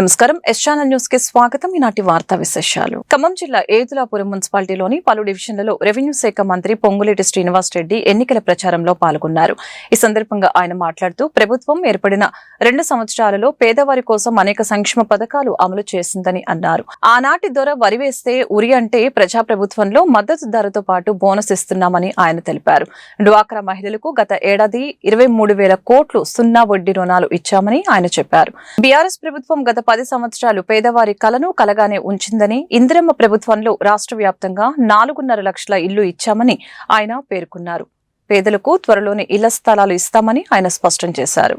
నమస్కారం. S channel న్యూస్కి స్వాగతం. ఈనాటి వార్తా విశేషాలు. ఖమ్మం జిల్లా ఏదులాపురం మున్సిపాలిటీలోని పలు డివిజన్లలో రెవెన్యూ శాఖ మంత్రి పొంగులేటి శ్రీనివాస్ రెడ్డి ఎన్నికల ప్రచారంలో పాల్గొన్నారు. ఈ సందర్భంగా ఆయన మాట్లాడుతూ ప్రభుత్వం ఏర్పడిన రెండు సంవత్సరాలలో పేదవారి కోసం అనేక సంక్షేమ పథకాలు అమలు చేసిందని అన్నారు. ఆనాటి దొర వరి వేస్తే ఉరి అంటే ప్రజాప్రభుత్వంలో మద్దతు ధరతో పాటు బోనస్ ఇస్తున్నామని ఆయన తెలిపారు. డ్వాక్రా మహిళలకు గత ఏడాది ఇరవై మూడు వేల కోట్లు సున్నా వడ్డీ రుణాలు ఇచ్చామని ఆయన చెప్పారు. బీఆర్ఎస్ ప్రభుత్వం గత పది సంవత్సరాలు పేదవారి కలను కలగానే ఉంచిందని ఇందిరమ్మ ప్రభుత్వంలో రాష్ట్ర వ్యాప్తంగా నాలుగున్నర లక్షల ఇల్లు ఇచ్చామని ఆయన పేర్కొన్నారు. పేదలకు త్వరలోనే ఇళ్ళ స్థలాలు ఇస్తామని ఆయన స్పష్టం చేశారు.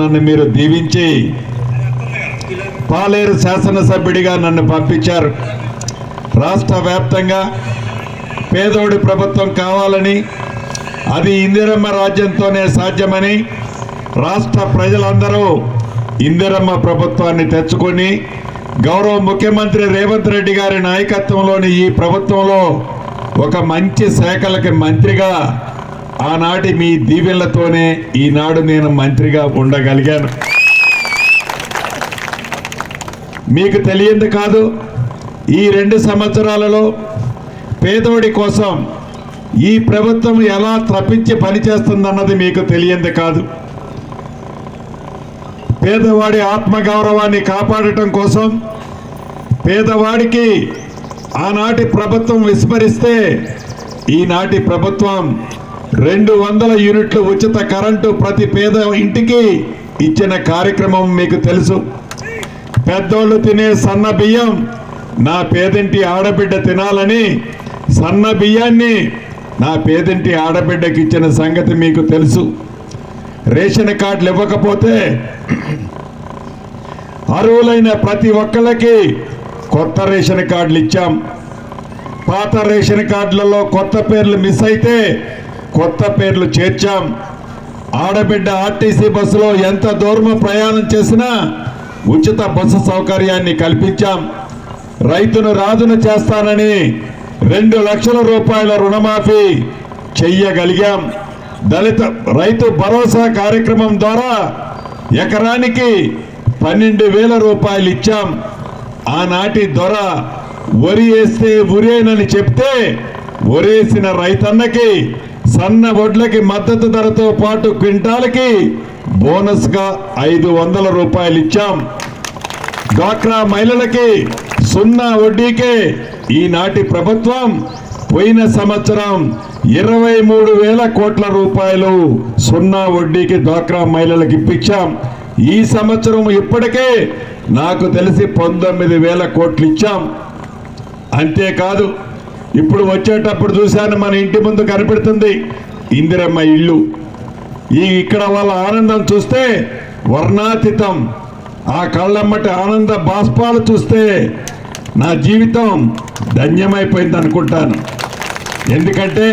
నన్ను మీరు దీవించి పాలేరు శాసనసభ్యుడిగా నన్ను పంపించారు. రాష్ట్ర వ్యాప్తంగా పేదోడి ప్రభుత్వం కావాలని అది ఇందిరమ్మ రాజ్యంతోనే సాధ్యమని రాష్ట్ర ప్రజలందరూ ఇందిరమ్మ ప్రభుత్వాన్ని తెచ్చుకొని గౌరవ ముఖ్యమంత్రి రేవంత్ రెడ్డి గారి నాయకత్వంలోని ఈ ప్రభుత్వంలో ఒక మంచి శాఖలకి మంత్రిగా ఆనాటి మీ దీవెనలతోనే ఈనాడు నేను మంత్రిగా ఉండగలిగాను. మీకు తెలియంది కాదు ఈ రెండు సంవత్సరాలలో పేదోడి కోసం ఈ ప్రభుత్వం ఎలా తప్పించి పనిచేస్తుందన్నది మీకు తెలియంది కాదు. పేదవాడి ఆత్మగౌరవాన్ని కాపాడటం కోసం పేదవాడికి ఆనాటి ప్రభుత్వం విస్మరిస్తే ఈనాటి ప్రభుత్వం రెండు వందల యూనిట్లు ఉచిత కరెంటు ప్రతి పేద ఇంటికి ఇచ్చిన కార్యక్రమం మీకు తెలుసు. పెద్దోళ్ళు తినే సన్న బియ్యం నా పేదింటి ఆడబిడ్డ తినాలని సన్న బియ్యాన్ని నా పేదింటి ఆడబిడ్డకి ఇచ్చిన సంగతి మీకు తెలుసు. రేషన్ కార్డులు ఇవ్వకపోతే అర్హులైన ప్రతి ఒక్కళ్ళకి కొత్త రేషన్ కార్డులు ఇచ్చాం. పాత రేషన్ కార్డులలో కొత్త పేర్లు మిస్ అయితే కొత్త పేర్లు చేర్చాం. ఆడబిడ్డ ఆర్టీసీ బస్సులో ఎంత దూరం ప్రయాణం చేసినా ఉచిత బస్సు సౌకర్యాన్ని కల్పించాం. రైతును రాజును చేస్తానని రెండు లక్షల రూపాయల రుణమాఫీ చెయ్యగలిగాం. దళిత రైతు భరోసా కార్యక్రమం ద్వారా ఎకరానికి పన్నెండు వేల రూపాయలు ఇచ్చాం. ఆనాటి దొర వరి వేస్తే ఉరేనని చెప్తే ఒరేసిన రైతన్నకి సన్న వడ్లకి మద్దతు ధరతో పాటు క్వింటాలకి బోనస్గా ఐదు వందల రూపాయలు ఇచ్చాం. డ్వాక్రా మహిళలకి సున్నా వడ్డీకే ఈనాటి ప్రభుత్వం పోయిన సంవత్సరం ఇరవై మూడు వేల కోట్ల రూపాయలు సున్నా వడ్డీకి డ్వాక్రా మహిళలకు ఇప్పించాం. ఈ సంవత్సరం ఇప్పటికే నాకు తెలిసి పంతొమ్మిది వేల కోట్లు ఇచ్చాం. అంతేకాదు ఇప్పుడు వచ్చేటప్పుడు చూశాను మన ఇంటి ముందు కనిపెడుతుంది ఇందిరమ్మ ఇల్లు. ఈ ఇక్కడ వాళ్ళ ఆనందం చూస్తే వర్ణాతీతం. ఆ కళ్ళమ్మటి ఆనంద బాష్పాలు చూస్తే నా జీవితం ధన్యమైపోయింది అనుకుంటాను ఎందుకంటే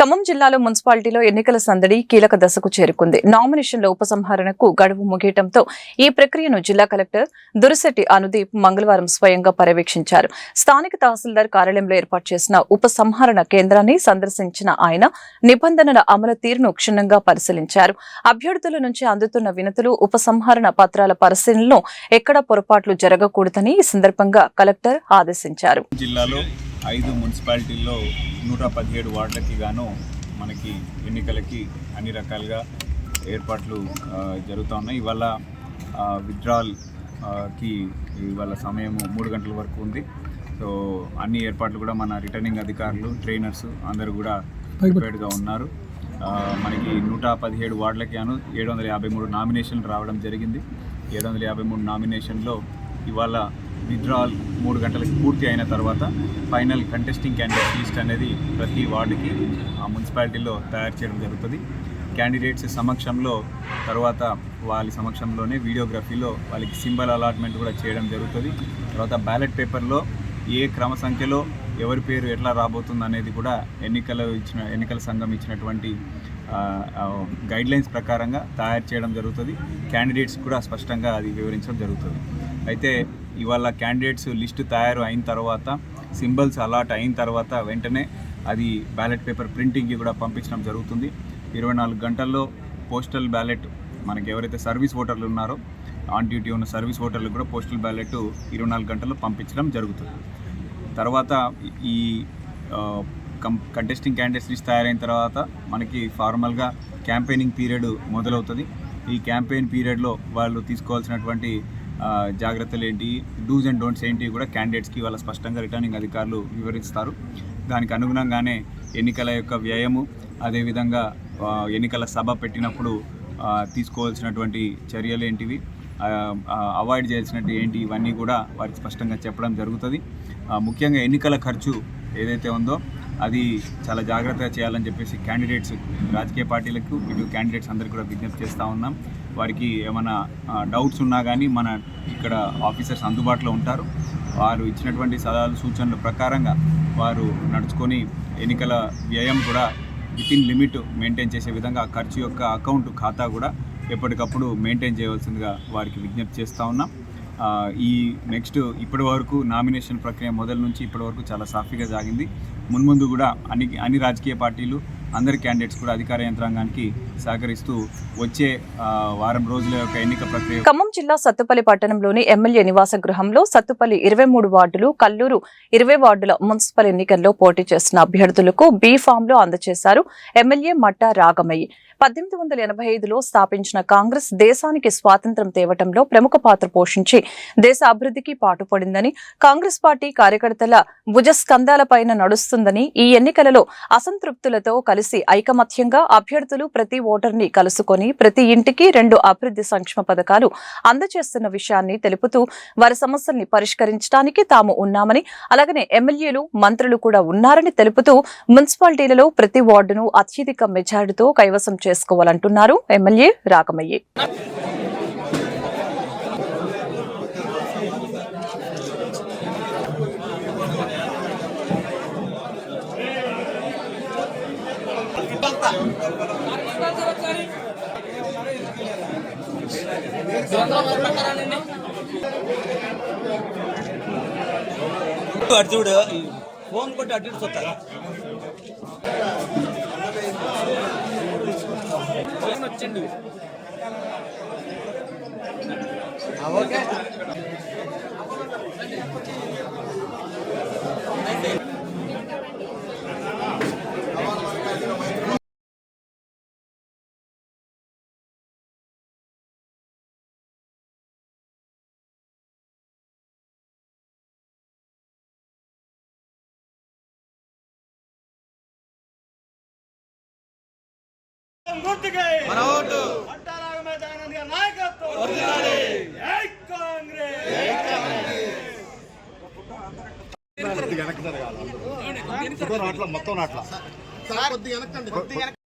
ఖమ్మం జిల్లాలో మున్సిపాలిటీలో ఎన్నికల సందడి కీలక దశకు చేరుకుంది. నామినేషన్ల ఉపసంహరణకు గడువు ముగియటంతో ఈ ప్రక్రియను జిల్లా కలెక్టర్ దురిశెట్టి అనుదీప్ మంగళవారం స్వయంగా పర్యవేక్షించారు. స్థానిక తహసీల్దార్ కార్యాలయంలో ఏర్పాటు చేసిన ఉపసంహరణ కేంద్రాన్ని సందర్శించిన ఆయన నిబంధనల అమలు తీరును క్షుణ్ణంగా పరిశీలించారు. అభ్యర్థుల నుంచి అందుతున్న వినతులు ఉపసంహరణ పత్రాల పరిశీలనలో ఎక్కడ పొరపాట్లు జరగకూడదని ఈ సందర్భంగా కలెక్టర్ ఆదేశించారు. జిల్లాలో ఐదు మున్సిపాలిటీల్లో నూట పదిహేడు వార్డులకి గాను మనకి ఎన్నికలకి అన్ని రకాలుగా ఏర్పాట్లు జరుగుతూ ఉన్నాయి. ఇవాళ విత్డ్రాల్కి ఇవాళ సమయం మూడు గంటల వరకు ఉంది. సో అన్ని ఏర్పాట్లు కూడా మన రిటర్నింగ్ అధికారులు ట్రైనర్స్ అందరూ కూడా ప్రిపేర్డ్గా ఉన్నారు. మనకి నూట పదిహేడు వార్డులకి గాను ఏడు వందల యాభై మూడు నామినేషన్లు రావడం జరిగింది. ఏడు వందల యాభై మూడు నామినేషన్లో ఇవాళ విత్డ్రాల్ మూడు గంటలకు పూర్తి అయిన తర్వాత ఫైనల్ కంటెస్టింగ్ క్యాండిడేట్ లిస్ట్ అనేది ప్రతి వార్డుకి ఆ మున్సిపాలిటీలో తయారు చేయడం జరుగుతుంది. క్యాండిడేట్స్ సమక్షంలో తర్వాత వాళ్ళ సమక్షంలోనే వీడియోగ్రఫీలో వాళ్ళకి సింబల్ అలాట్మెంట్ కూడా చేయడం జరుగుతుంది. తర్వాత బ్యాలెట్ పేపర్లో ఏ క్రమ సంఖ్యలో ఎవరి పేరు ఎట్లా రాబోతుంది అనేది కూడా ఎన్నికల ఇచ్చిన ఎన్నికల సంఘం ఇచ్చినటువంటి గైడ్లైన్స్ ప్రకారంగా తయారు చేయడం జరుగుతుంది. క్యాండిడేట్స్ కూడా స్పష్టంగా అది వివరించడం జరుగుతుంది. అయితే ఇవాళ క్యాండిడేట్స్ లిస్టు తయారు అయిన తర్వాత సింబల్స్ అలాట్ అయిన తర్వాత వెంటనే అది బ్యాలెట్ పేపర్ ప్రింటింగ్కి కూడా పంపించడం జరుగుతుంది. ఇరవై నాలుగు గంటల్లో పోస్టల్ బ్యాలెట్ మనకి ఎవరైతే సర్వీస్ ఓటర్లు ఉన్నారో ఆన్ డ్యూటీ ఉన్న సర్వీస్ ఓటర్లు కూడా పోస్టల్ బ్యాలెట్ ఇరవై నాలుగు గంటల్లో పంపించడం జరుగుతుంది. తర్వాత ఈ కం కంటెస్టింగ్ క్యాండిడేట్స్ లిస్ట్ తయారైన తర్వాత మనకి ఫార్మల్గా క్యాంపెయినింగ్ పీరియడ్ మొదలవుతుంది. ఈ క్యాంపెయిన్ పీరియడ్లో వాళ్ళు తీసుకోవాల్సినటువంటి జాగ్రత్తలు ఏంటి? డూస్ అండ్ డోంట్స్ ఏంటి కూడా క్యాండిడేట్స్కి వాళ్ళ స్పష్టంగా రిటర్నింగ్ అధికారులు వివరిస్తారు. దానికి అనుగుణంగానే ఎన్నికల యొక్క వ్యయము అదేవిధంగా ఎన్నికల సభ పెట్టినప్పుడు తీసుకోవాల్సినటువంటి చర్యలు ఏంటివి? అవాయిడ్ చేయాల్సినట్టు ఏంటి? ఇవన్నీ కూడా వారికి స్పష్టంగా చెప్పడం జరుగుతుంది. ముఖ్యంగా ఎన్నికల ఖర్చు ఏదైతే ఉందో అది చాలా జాగ్రత్తగా చేయాలని చెప్పేసి క్యాండిడేట్స్ రాజకీయ పార్టీలకు ఇటు క్యాండిడేట్స్ అందరికీ కూడా విజ్ఞప్తి చేస్తూ ఉన్నాం. వారికి ఏమైనా డౌట్స్ ఉన్నా కానీ మన ఇక్కడ ఆఫీసర్స్ అందుబాటులో ఉంటారు. వారు ఇచ్చినటువంటి సలహాలు సూచనల ప్రకారంగా వారు నడుచుకొని ఎన్నికల వ్యయం కూడా విత్ ఇన్ లిమిట్ మెయింటైన్ చేసే విధంగా ఆ ఖర్చు యొక్క అకౌంట్ ఖాతా కూడా ఎప్పటికప్పుడు మెయింటైన్ చేయవలసిందిగా వారికి విజ్ఞప్తి చేస్తూ ఉన్నాం. ఈ నెక్స్ట్ ఇప్పటి వరకు నామినేషన్ ప్రక్రియ మొదల నుంచి ఇప్పటి వరకు చాలా సాఫీగా సాగింది. మున్ముందు కూడా అన్ని అన్ని రాజకీయ పార్టీలు అందరి క్యాండిడేట్స్ కూడా అధికార యంత్రాంగానికి సహకరిస్తూ వచ్చే వారం రోజుల యొక్క ఎన్నిక ప్రక్రియ ఖమ్మం జిల్లా సత్తుపల్లి పట్టణంలోని ఎమ్మెల్యే నివాస గృహంలో సత్తుపల్లి ఇరవై మూడు వార్డులు కల్లూరు ఇరవై వార్డుల మున్సిపల్ ఎన్నికల్లో పోటీ చేస్తున్న అభ్యర్థులకు బీ ఫామ్లో అందజేశారు ఎమ్మెల్యే మట్టా రాగమయ్యి. పద్దెనిమిది వందల ఎనభై ఐదులో స్థాపించిన కాంగ్రెస్ దేశానికి స్వాతంత్ర్యం తేవటంలో ప్రముఖ పాత్ర పోషించి దేశ అభివృద్ధికి పాటుపడిందని కాంగ్రెస్ పార్టీ కార్యకర్తల భుజస్కంధాలపైన నడుస్తుందని ఈ ఎన్నికలలో అసంతృప్తులతో కలిసి ఐకమత్యంగా అభ్యర్థులు ప్రతి ఓటర్ని కలుసుకొని ప్రతి ఇంటికి రెండు అభివృద్ధి సంక్షేమ పథకాలు అందజేస్తున్న విషయాన్ని తెలుపుతూ వారి సమస్యల్ని పరిష్కరించడానికి తాము ఉన్నామని అలాగనే ఎమ్మెల్యేలు మంత్రులు కూడా ఉన్నారని తెలుపుతూ మున్సిపాలిటీలలో ప్రతి వార్డును అత్యధిక మెజారిటీతో కైవసం చేసుకోవాలంటున్నారు ఎమ్మెల్యే రాకమయ్యి అర్జుడు ఫోన్ కొట్టి అడ్డు ఇటు చూస్తారా? వచ్చిండు ఓకే. మన ఓటు.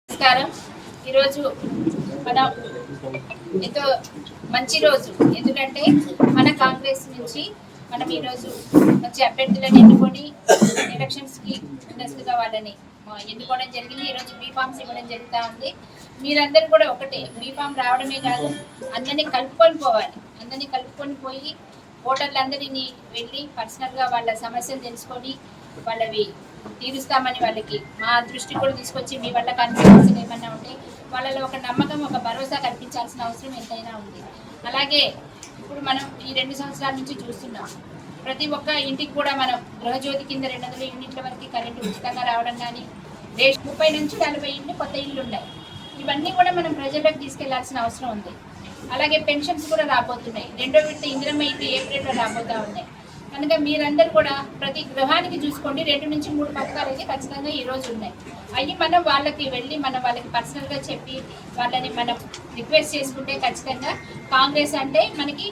నమస్కారం. ఈరోజు మన ఎంతో మంచి రోజు. ఎందుకంటే మన కాంగ్రెస్ నుంచి మనం ఈరోజు మంచి అభ్యర్థులను ఎన్నుకొని ఎలక్షన్స్కి ముందస్తుగా వాళ్ళని ఎన్నుకోవడం జరిగింది? ఈరోజు బీఫామ్స్ ఇవ్వడం జరుగుతూ ఉంది. మీరందరూ కూడా ఒకటే బీఫామ్ రావడమే కాదు అందరినీ కలుపుకొని పోవాలి అందరినీ కలుపుకొని పోయి ఓటర్లందరినీ వెళ్ళి పర్సనల్గా వాళ్ళ సమస్యలు తెలుసుకొని వాళ్ళవి తీరుస్తామని వాళ్ళకి మా దృష్టి కూడా తీసుకొచ్చి మీ వల్ల కాని ఏమన్నా ఉంటే వాళ్ళలో ఒక నమ్మకం ఒక భరోసా కల్పించాల్సిన అవసరం ఎంతైనా ఉంది. అలాగే ఇప్పుడు మనం ఈ రెండు సంవత్సరాల నుంచి చూస్తున్నాం. ప్రతి ఒక్క ఇంటికి కూడా మనం గృహజ్యోతి కింద రెండు వందల యూనిట్ల వరకు కరెంటు ఉచితంగా రావడం కానీ రేషన్ ముప్పై నుంచి నలభై ఇండ్లు కొత్త ఇళ్ళు ఉన్నాయి. ఇవన్నీ కూడా మనం ప్రజలకు తీసుకెళ్ళాల్సిన అవసరం ఉంది. అలాగే పెన్షన్స్ కూడా రాబోతున్నాయి. రెండో విడత ఇందిరమ్మ ఇంటి ఏప్రిల్లో రాబోతా ఉన్నాయి. కనుక మీరందరూ కూడా ప్రతి గృహానికి చూసుకోండి. రెండు నుంచి మూడు పథకాలు అయితే ఖచ్చితంగా ఈ ఉన్నాయి. అవి మనం వాళ్ళకి వెళ్ళి మనం వాళ్ళకి పర్సనల్గా చెప్పి వాళ్ళని మనం రిక్వెస్ట్ చేసుకుంటే ఖచ్చితంగా కాంగ్రెస్ అంటే మనకి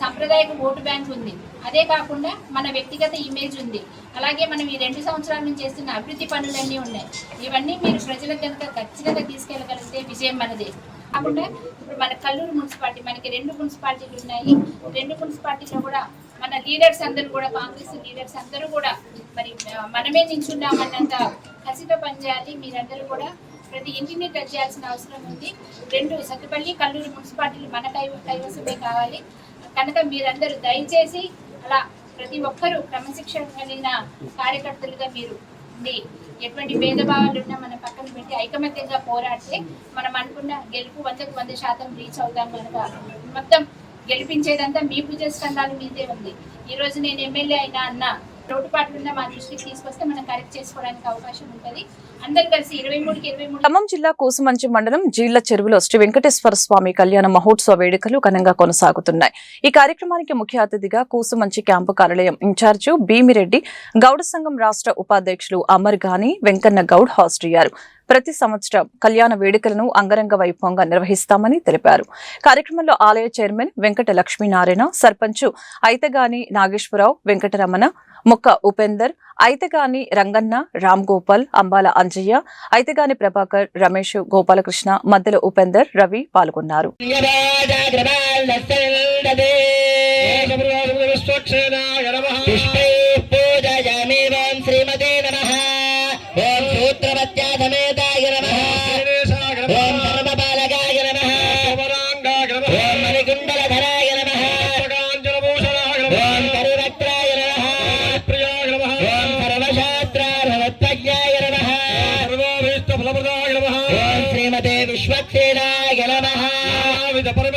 సాంప్రదాయక ఓటు బ్యాంక్ ఉంది. అదే కాకుండా మన వ్యక్తిగత ఇమేజ్ ఉంది. అలాగే మనం ఈ రెండు సంవత్సరాల నుంచి చేస్తున్న అభివృద్ధి పనులన్నీ ఉన్నాయి. ఇవన్నీ మీరు ప్రజలకు కనుక ఖచ్చితంగా తీసుకెళ్ళగలిగితే విజయం మనదే. కాకుండా ఇప్పుడు మన కల్లూరు మున్సిపాలిటీ మనకి రెండు మున్సిపాలిటీలు ఉన్నాయి. రెండు మున్సిపాలిటీలో కూడా మన లీడర్స్ అందరూ కూడా కాంగ్రెస్ లీడర్స్ అందరూ కూడా మరి మనమే నించున్నామన్నంత కసితో పనిచేయాలి మీరందరూ కూడా ప్రతి ఇంటిని టచ్ చేయాల్సిన అవసరం ఉంది. రెండు సత్తుపల్లి కల్లూరు మున్సిపాలిటీలు మన కై కైవసమే కావాలి. కనుక మీరందరూ దయచేసి అలా ప్రతి ఒక్కరూ క్రమశిక్షణ కలిగిన కార్యకర్తలుగా మీరు ఉంది ఎటువంటి భేదభావాలు ఉన్నా మన పక్కన పెట్టి ఐకమత్యంగా పోరాడితే మనం అనుకున్న గెలుపు వందకు వంద శాతం రీచ్ అవుతాం కనుక. మొత్తం గెలిపించేదంతా మీ పూజ స్కంధాల మీదే ఉంది. ఈరోజు నేను ఎమ్మెల్యే అయినా అన్న ఖమ్మం జిల్లా కూసుమంచి మండలం జీళ్ళ చెరువులో శ్రీ వెంకటేశ్వర స్వామి కళ్యాణ మహోత్సవ వేడుకలు ఘనంగా కొనసాగుతున్నాయి. ఈ కార్యక్రమానికి ముఖ్య అతిథిగా కూసుమంచి క్యాంపు కార్యాలయం ఇన్ఛార్జు భీమిరెడ్డి గౌడ సంఘం రాష్ట్ర ఉపాధ్యక్షులు అమర్ గాని వెంకన్న గౌడ్ హాజరయ్యారు. ప్రతి సంవత్సరం కళ్యాణ వేడుకలను అంగరంగ వైభవంగా నిర్వహిస్తామని తెలిపారు. కార్యక్రమంలో ఆలయ చైర్మన్ వెంకట లక్ష్మీనారాయణ సర్పంచ్ ఐతగాని నాగేశ్వరరావు వెంకటరమణ మొక్క ఉపేందర్ ఐతగాని రంగన్న రామ్ గోపాల్ అంబాల అంజయ్య ఐతగాని ప్రభాకర్ రమేష్ గోపాలకృష్ణ మద్దెల ఉపేందర్ రవి పాల్గొన్నారు. te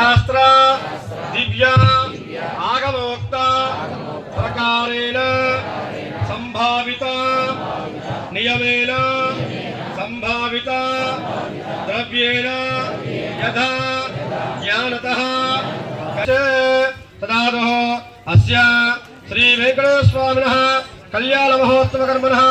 శాస్త్ర దివ్య ఆగమోక్త ప్రకారేణ సంభావిత నియమేన సంభావిత ద్రవ్యేణ యథా జ్ఞానత తదాదో అస్య శ్రీ వెంకటేశ్వర స్వామినః కళ్యాణ మహోత్సవ కర్మణః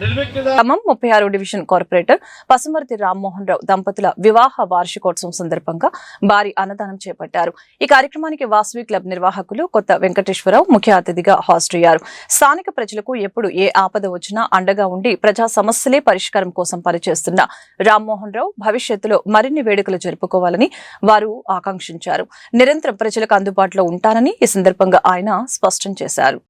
ఖమ్మం ముప్పై ఆరు డివిజన్ కార్పొరేటర్ పసుమర్తి రామ్మోహన్ రావు దంపతుల వివాహ వార్షికోత్సవం సందర్భంగా భారీ అన్నదానం చేపట్టారు. ఈ కార్యక్రమానికి వాసవి క్లబ్ నిర్వాహకులు కొత్త వెంకటేశ్వరరావు ముఖ్య అతిథిగా హాజరయ్యారు. స్థానిక ప్రజలకు ఎప్పుడు ఏ ఆపద వచ్చినా అండగా ఉండి ప్రజా సమస్యలే పరిష్కారం కోసం పనిచేస్తున్న రామ్మోహన్ రావు భవిష్యత్తులో మరిన్ని వేడుకలు జరుపుకోవాలని వారు ఆకాంక్షించారు. నిరంతరం ప్రజలకు అందుబాటులో ఉంటానని ఈ సందర్భంగా ఆయన స్పష్టం చేశారు.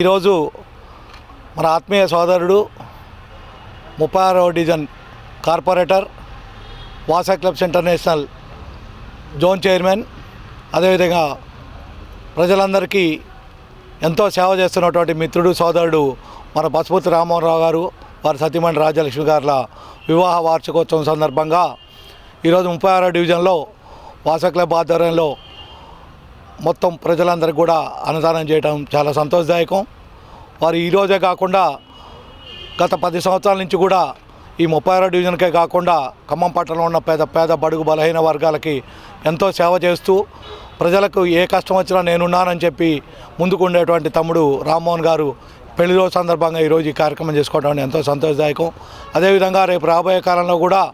ఈరోజు మన ఆత్మీయ సోదరుడు ముప్పై ఆరో division corporator Vasa clubs international zone chairman అదేవిధంగా ప్రజలందరికీ ఎంతో సేవ చేస్తున్నటువంటి మిత్రుడు సోదరుడు మన పశుపతి రామ్మోహన్ రావు గారు వారి సతీమణి రాజలక్ష్మి గారుల వివాహ వార్షికోత్సవం సందర్భంగా ఈరోజు ముప్పై ఆరో డివిజన్లో వాసా క్లబ్ ఆధ్వర్యంలో మొత్తం ప్రజలందరికీ కూడా అన్నదానం చేయడం చాలా సంతోషదాయకం. వారు ఈరోజే కాకుండా గత పది సంవత్సరాల నుంచి కూడా ఈ ముప్పై ఆరో డివిజన్కే కాకుండా ఖమ్మం పట్టణంలో ఉన్న పేద పేద బడుగు బలహీన వర్గాలకి ఎంతో సేవ చేస్తూ ప్రజలకు ఏ కష్టం వచ్చినా నేనున్నానని చెప్పి ముందుకు ఉండేటువంటి తమ్ముడు రామ్మోహన్ గారు పెళ్ళి రోజు సందర్భంగా ఈరోజు ఈ కార్యక్రమం చేసుకోవడం ఎంతో సంతోషదాయకం. అదేవిధంగా రేపు రాబోయే కాలంలో కూడా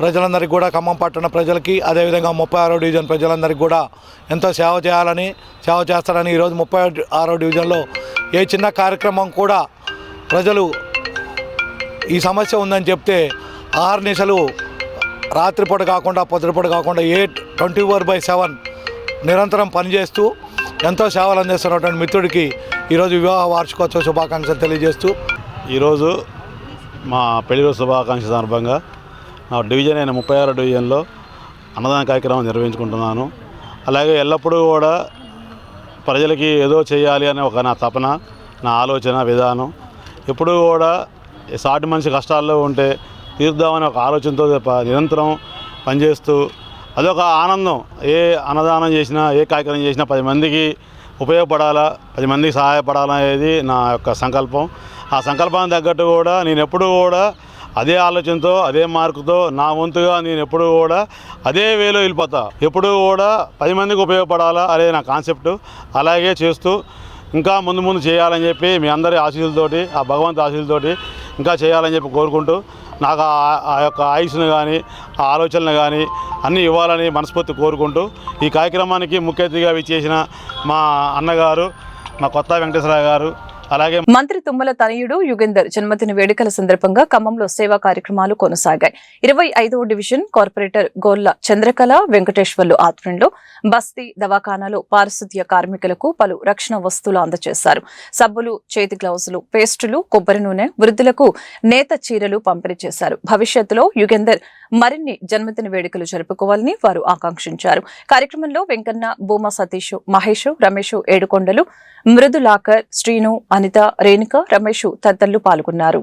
ప్రజలందరికీ కూడా ఖమ్మం పట్టణ ప్రజలకి అదేవిధంగా ముప్పై ఆరో డివిజన్ ప్రజలందరికీ కూడా ఎంతో సేవ చేయాలని సేవ చేస్తారని ఈరోజు ముప్పై ఆరో డివిజన్లో ఏ చిన్న కార్యక్రమం కూడా ప్రజలు ఈ సమస్య ఉందని చెప్తే ఆరు నిశలు రాత్రిపూట కాకుండా పొద్దుపూట కాకుండా a twenty four by seven నిరంతరం పనిచేస్తూ ఎంతో సేవలు అందిస్తున్నటువంటి మిత్రుడికి ఈరోజు వివాహ వార్షికోత్సవ శుభాకాంక్షలు తెలియజేస్తూ. ఈరోజు మా పెళ్ళి శుభాకాంక్ష సందర్భంగా డివిజన్ అయిన ముప్పై ఆరో డివిజన్లో అన్నదాన కార్యక్రమం నిర్వహించుకుంటున్నాను. అలాగే ఎల్లప్పుడూ కూడా ప్రజలకి ఏదో చేయాలి అనే ఒక నా తపన నా ఆలోచన విధానం. ఎప్పుడూ కూడా సాటి మనిషి కష్టాల్లో ఉంటే తీర్దామనే ఒక ఆలోచనతో నిరంతరం పనిచేస్తూ అదొక ఆనందం. ఏ అన్నదానం చేసినా ఏ కార్యక్రమం చేసినా పది మందికి ఉపయోగపడాలా పది మందికి సహాయపడాలనేది నా యొక్క సంకల్పం. ఆ సంకల్పానికి తగ్గట్టు కూడా నేను ఎప్పుడూ కూడా అదే ఆలోచనతో అదే మార్కుతో నా వంతుగా నేను ఎప్పుడూ కూడా అదే వేలో వెళ్ళిపోతా. ఎప్పుడు కూడా పది మందికి ఉపయోగపడాలా అదే నా కాన్సెప్ట్. అలాగే చేస్తూ ఇంకా ముందు ముందు చేయాలని చెప్పి మీ అందరి ఆశీస్సులతోటి ఆ భగవంతు ఆశీస్సులతోటి ఇంకా చేయాలని చెప్పి కోరుకుంటూ నాకు ఆ- ఆ యొక్క ఆయుష్ను కానీ ఆ ఆలోచనలు కానీ అన్నీ ఇవ్వాలని మనస్ఫూర్తి కోరుకుంటూ ఈ కార్యక్రమానికి ముఖ్య అతిథిగా విచ్చేసిన మా అన్నగారు మా కొత్త వెంకటేశ్వరరావు గారు అలాగే మంత్రి తుమ్మల తనయుడు యుగేందర్ జన్మదిన వేడుకల సందర్భంగా ఖమ్మంలో సేవా కార్యక్రమాలు కొనసాగాయి. ఇరవై ఐదవ డివిజన్ కార్పొరేటర్ గోల్ల చంద్రకళ వెంకటేశ్వర్లు ఆధ్వర్యంలో బస్తీ దవాఖానాలో పారిశుద్ధ్య కార్మికులకు పలు రక్షణ వస్తువులు అందజేశారు. సబ్బులు చేతి గ్లౌజులు పేస్టులు కొబ్బరి నూనె వృద్ధులకు నేత చీరలు పంపిణీ చేశారు. భవిష్యత్తులో యుగేందర్ మరిన్ని జన్మదిన వేడుకలు జరుపుకోవాలని వారు ఆకాంక్షించారు. కార్యక్రమంలో వెంకన్న భూమా సతీష్ మహేష్ రమేష్ ఏడుకొండలు మృదులాకర్ శ్రీను అనిత రేణుక రమేష్ తదితరులు పాల్గొన్నారు.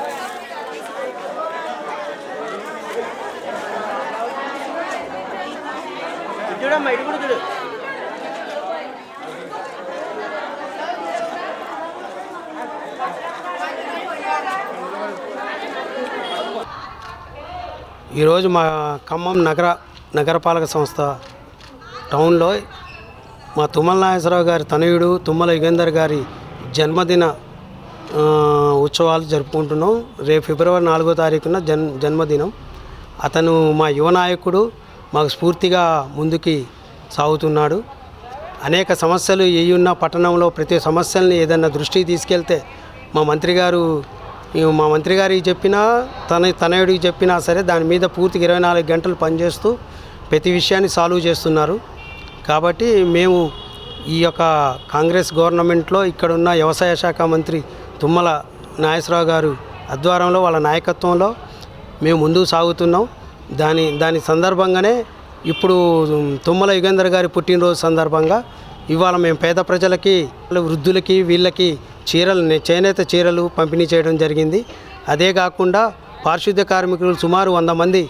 చూడమ్మా ఇటు కూడా చూడు. ఈరోజు మా ఖమ్మం నగర నగరపాలక సంస్థ టౌన్లో మా తుమ్మల నాగేశ్వరరావు గారి తనయుడు తుమ్మల యుగేందర్ గారి జన్మదిన ఉత్సవాలు జరుపుకుంటున్నాం. రేపు ఫిబ్రవరి నాలుగో తారీఖున జన్ జన్మదినం. అతను మా యువ నాయకుడు మాకు స్ఫూర్తిగా ముందుకి సాగుతున్నాడు. అనేక సమస్యలు ఏ ఉన్న పట్టణంలో ప్రతి సమస్యల్ని ఏదన్నా దృష్టికి తీసుకెళ్తే మా మంత్రి గారు మా మంత్రి గారికి చెప్పినా తన తనయుడికి చెప్పినా సరే దాని మీద పూర్తిగా ఇరవై నాలుగు గంటలు పనిచేస్తూ ప్రతి విషయాన్ని సాల్వ్ చేస్తున్నారు. కాబట్టి మేము ఈ యొక్క కాంగ్రెస్ గవర్నమెంట్లో ఇక్కడున్న వ్యవసాయ శాఖ మంత్రి తుమ్మల నాగేశ్వరరావు గారు ఆధ్వర్యంలో వాళ్ళ నాయకత్వంలో మేము ముందుకు సాగుతున్నాం. దాని దాని సందర్భంగానే ఇప్పుడు తుమ్మల యుగేందర్ గారి పుట్టినరోజు సందర్భంగా ఇవాళ మేము పేద ప్రజలకి వృద్ధులకి వీళ్ళకి చీరలు చేనేత చీరలు పంపిణీ చేయడం జరిగింది. అదే కాకుండా పారిశుద్ధ్య కార్మికులు సుమారు వంద మంది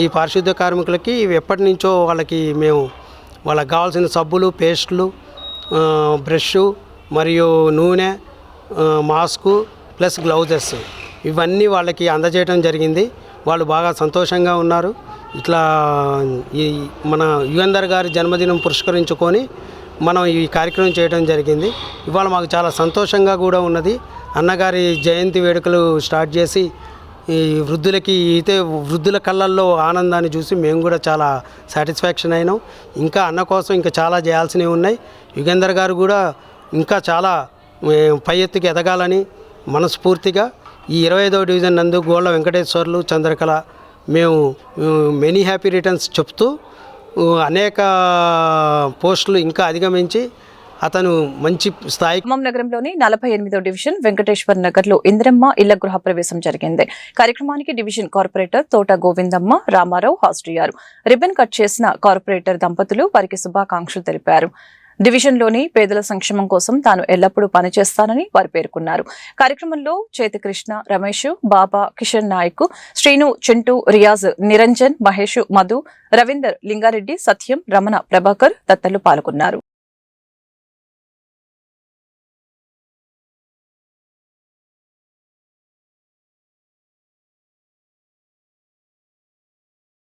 ఈ పారిశుద్ధ్య కార్మికులకి ఎప్పటి నుంచో వాళ్ళకి మేము వాళ్ళకి కావాల్సిన సబ్బులు పేస్టులు బ్రష్ మరియు నూనె మాస్కు ప్లస్ గ్లౌజెస్ ఇవన్నీ వాళ్ళకి అందజేయడం జరిగింది. వాళ్ళు బాగా సంతోషంగా ఉన్నారు. ఇట్లా ఈ మన యుగంధర్ గారి జన్మదినం పురస్కరించుకొని మనం ఈ కార్యక్రమం చేయడం జరిగింది. ఇవాళ మాకు చాలా సంతోషంగా కూడా ఉన్నది. అన్నగారి జయంతి వేడుకలు స్టార్ట్ చేసి ఈ వృద్ధులకి అయితే వృద్ధుల కళ్ళల్లో ఆనందాన్ని చూసి మేము కూడా చాలా సాటిస్ఫాక్షన్ అయినాం. ఇంకా అన్న కోసం ఇంకా చాలా చేయాల్సినవి ఉన్నాయి. యుగేందర్ గారు కూడా ఇంకా చాలా పై ఎత్తుకి ఎదగాలని మనస్ఫూర్తిగా ఈ ఇరవై ఐదవ డివిజన్ నందు గోళ్ళ వెంకటేశ్వర్లు చంద్రకళ మేము మెనీ హ్యాపీ రిటర్న్స్ చెప్తూ అనేక పోస్టులు ఇంకా అధిగమించి అతను మంచి స్థాయి ఖమ్మం నగరంలోని నలభై ఎనిమిదో డివిజన్ వెంకటేశ్వర్ నగర్లో ఇంద్రమ్మ ఇళ్ళ గృహ ప్రవేశం జరిగింది. కార్యక్రమానికి డివిజన్ కార్పొరేటర్ తోట గోవిందమ్మ రామారావు హాజరయ్యారు. రిబ్బన్ కట్ చేసిన కార్పొరేటర్ దంపతులు వారికి శుభాకాంక్షలు తెలిపారు. డివిజన్లోని పేదల సంక్షేమం కోసం తాను ఎల్లప్పుడూ పనిచేస్తానని వారు పేర్కొన్నారు. కార్యక్రమంలో చేతికృష్ణ రమేష్ బాబా కిషన్ నాయక్ శ్రీను చింటూ రియాజ్ నిరంజన్ మహేష్ మధు రవీందర్ లింగారెడ్డి సత్యం రమణ ప్రభాకర్ తత్తలు పాల్గొన్నారు.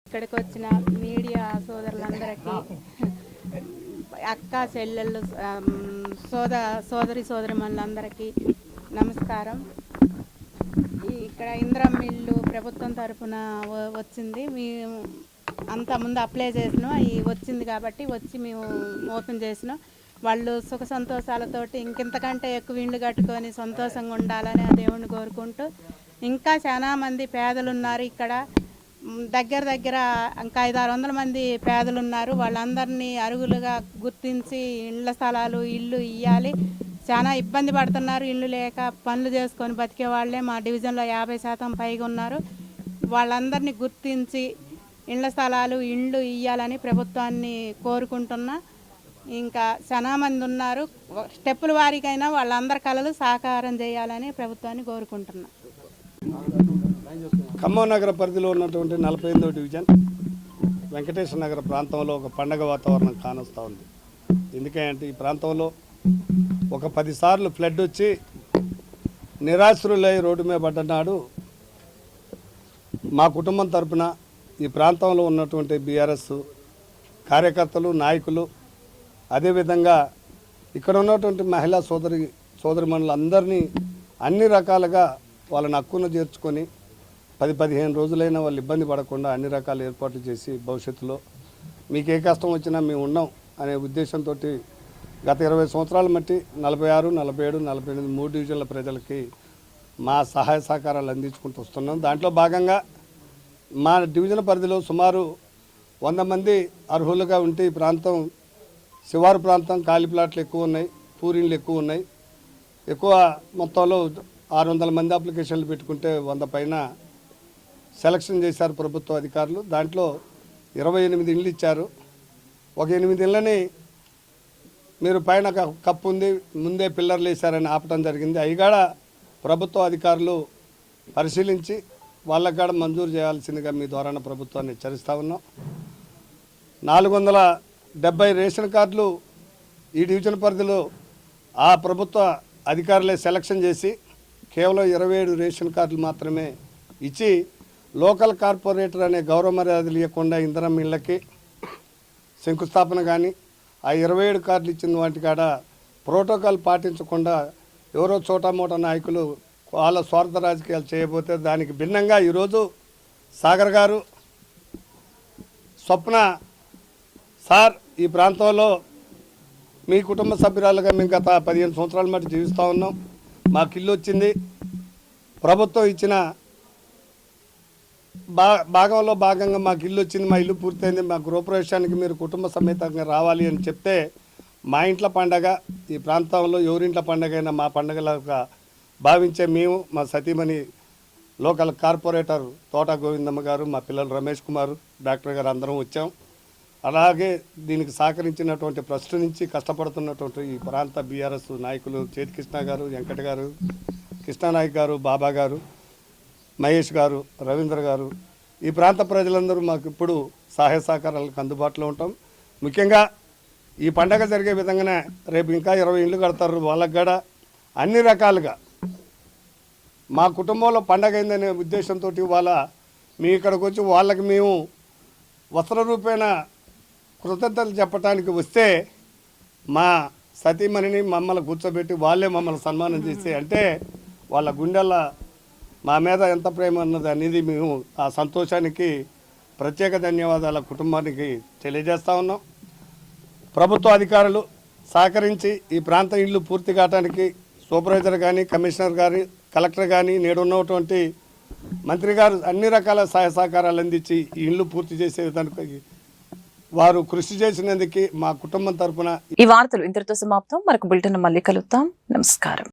ఇక్కడికి వచ్చిన మీడియా సోదరులు అక్క చెల్లెళ్ళు సోద సోదరి సోదరిమణులందరికీ నమస్కారం. ఇక్కడ ఇంద్రం మిల్లు ప్రభుత్వం తరఫున వచ్చింది. మేము అంత ముందు అప్లై చేసినాం. ఈ వచ్చింది కాబట్టి వచ్చి మేము ఓపెన్ చేసినాం. వాళ్ళు సుఖ సంతోషాలతోటి ఇంకింతకంటే ఎక్కువ ఇండ్లు కట్టుకొని సంతోషంగా ఉండాలని ఆ దేవుణ్ణి కోరుకుంటూ ఇంకా చాలామంది పేదలు ఉన్నారు ఇక్కడ. దగ్గర దగ్గర ఇంకా ఐదు ఆరు వందల మంది పేదలు ఉన్నారు వాళ్ళందరినీ అరుగులుగా గుర్తించి ఇళ్ళ స్థలాలు ఇల్లు ఇవ్వాలి చాలా ఇబ్బంది పడుతున్నారు. ఇల్లు లేక పనులు చేసుకొని బతికే వాళ్ళే. మా డివిజన్లో యాభై శాతం పైగా ఉన్నారు. వాళ్ళందరినీ గుర్తించి ఇళ్ళ స్థలాలు ఇండ్లు ఇవ్వాలని ప్రభుత్వాన్ని కోరుకుంటున్నా. ఇంకా చాలా మంది ఉన్నారు. స్టెప్పుల వారికైనా వాళ్ళందరి కళలు సాకారం చేయాలని ప్రభుత్వాన్ని కోరుకుంటున్నా. ఖమ్మం నగర పరిధిలో ఉన్నటువంటి నలభై ఎనిమిదో డివిజన్ వెంకటేశ్వర నగర ప్రాంతంలో ఒక పండగ వాతావరణం కానొస్తూ ఉంది. ఎందుకంటే ఈ ప్రాంతంలో ఒక పదిసార్లు ఫ్లడ్ వచ్చి నిరాశ్రులై రోడ్డు మీద పడ్డనాడు మా కుటుంబం తరపున ఈ ప్రాంతంలో ఉన్నటువంటి బీఆర్ఎస్ కార్యకర్తలు నాయకులు అదేవిధంగా ఇక్కడ ఉన్నటువంటి మహిళా సోదరి సోదరిమణులందరినీ అన్ని రకాలుగా వాళ్ళని హక్కును చేర్చుకొని పది పదిహేను రోజులైనా వాళ్ళు ఇబ్బంది పడకుండా అన్ని రకాల ఏర్పాట్లు చేసి భవిష్యత్తులో మీకు ఏ కష్టం వచ్చినా మేము ఉన్నాం అనే ఉద్దేశంతో గత ఇరవై సంవత్సరాల మట్టి నలభై ఆరు నలభై ఏడు నలభై ఎనిమిది మూడు డివిజన్ల ప్రజలకి మా సహాయ సహకారాలు అందించుకుంటూ వస్తున్నాం. దాంట్లో భాగంగా మా డివిజన్ పరిధిలో సుమారు వంద మంది అర్హులుగా ఉంటే ఈ ప్రాంతం శివారు ప్రాంతం ఖాళీ ప్లాట్లు ఎక్కువ ఉన్నాయి పూరీలు ఎక్కువ ఉన్నాయి. ఎక్కువ మొత్తంలో ఆరు వందల మంది అప్లికేషన్లు పెట్టుకుంటే వంద పైన సెలక్షన్ చేశారు ప్రభుత్వ అధికారులు. దాంట్లో ఇరవై ఎనిమిది ఇళ్ళు ఇచ్చారు. ఒక ఎనిమిది ఇళ్ళని మీరు పైన కప్పు ఉంది ముందే పిల్లర్లు వేశారని ఆపడం జరిగింది. అయిగాడ ప్రభుత్వ అధికారులు పరిశీలించి వాళ్ళకు కూడా మంజూరు చేయాల్సిందిగా మీ ద్వారా ప్రభుత్వాన్ని హెచ్చరిస్తూ ఉన్నాం. నాలుగు వందల డెబ్బై రేషన్ కార్డులు ఈ డివిజన్ పరిధిలో ఆ ప్రభుత్వ అధికారులే సెలక్షన్ చేసి కేవలం ఇరవై ఏడు రేషన్ కార్డులు మాత్రమే ఇచ్చి లోకల్ కార్పొరేటర్ అనే గౌరవ మర్యాదలు ఇవ్వకుండా ఇంధనం ఇళ్ళకి శంకుస్థాపన కానీ ఆ ఇరవై ఏడు కార్డులు ఇచ్చిన వాటి కాడ ప్రోటోకాల్ పాటించకుండా ఎవరో చోటామోటా నాయకులు వాళ్ళ స్వార్థ రాజకీయాలు చేయబోతే దానికి భిన్నంగా ఈరోజు సాగర్ గారు స్వప్న సార్ ఈ ప్రాంతంలో మీ కుటుంబ సభ్యురాలుగా మేము గత పదిహేను సంవత్సరాల మటు జీవిస్తూ ఉన్నాం. మాకు ఇల్లు వచ్చింది. ప్రభుత్వం ఇచ్చిన బా భాగంలో భాగంగా మాకు ఇల్లు వచ్చింది మా ఇల్లు పూర్తయింది మా గృహప్రవేశానికి మీరు కుటుంబ సమేతంగా రావాలి అని చెప్తే మా ఇంట్లో పండగ ఈ ప్రాంతంలో ఎవరింట్ల పండగ అయినా మా పండగలాగా భావించే మేము మా సతీమణి లోకల్ కార్పొరేటర్ తోట గోవిందమ్మ గారు మా పిల్లలు రమేష్ కుమార్ డాక్టర్ గారు అందరం వచ్చాం. అలాగే దీనికి సహకరించినటువంటి ప్రశ్న నుంచి కష్టపడుతున్నటువంటి ఈ ప్రాంత బీఆర్ఎస్ నాయకులు చేతికృష్ణ గారు వెంకట గారు కృష్ణానాయక్ గారు బాబా గారు మహేష్ గారు రవీంద్ర గారు ఈ ప్రాంత ప్రజలందరూ మాకు ఇప్పుడు సహాయ సహకారాలకు అందుబాటులో ఉంటాం. ముఖ్యంగా ఈ పండగ జరిగే విధంగానే రేపు ఇంకా ఇరవై ఇండ్లు కడతారు. వాళ్ళకి కూడా అన్ని రకాలుగా మా కుటుంబంలో పండగ అయిందనే ఉద్దేశంతో వాళ్ళ మీ ఇక్కడికి వచ్చి వాళ్ళకి మేము వస్త్ర రూపేణ కృతజ్ఞతలు చెప్పడానికి వస్తే మా సతీమణిని మమ్మల్ని కూర్చోబెట్టి వాళ్ళే మమ్మల్ని సన్మానం చేసి అంటే వాళ్ళ గుండెల మా మీద ఎంత ప్రేమ ఉన్నది అనేది మేము ఆ సంతోషానికి ప్రత్యేక ధన్యవాదాల కుటుంబానికి తెలియజేస్తా ఉన్నాం. ప్రభుత్వ అధికారులు సహకరించి ఈ ప్రాంత ఇల్లు పూర్తి కావడానికి సూపర్వైజర్ కానీ కమిషనర్ కానీ కలెక్టర్ కానీ నేడు ఉన్నటువంటి మంత్రి గారు అన్ని రకాల సహాయ సహకారాలు అందించి ఈ ఇల్లు పూర్తి చేసే విధానికి వారు కృషి చేసినందుకు మా కుటుంబం తరపున ఈ వార్తలు ఇంతటితో సమాప్తం. మరొక బులెటిన్ మళ్ళీ కలుద్దాం. నమస్కారం.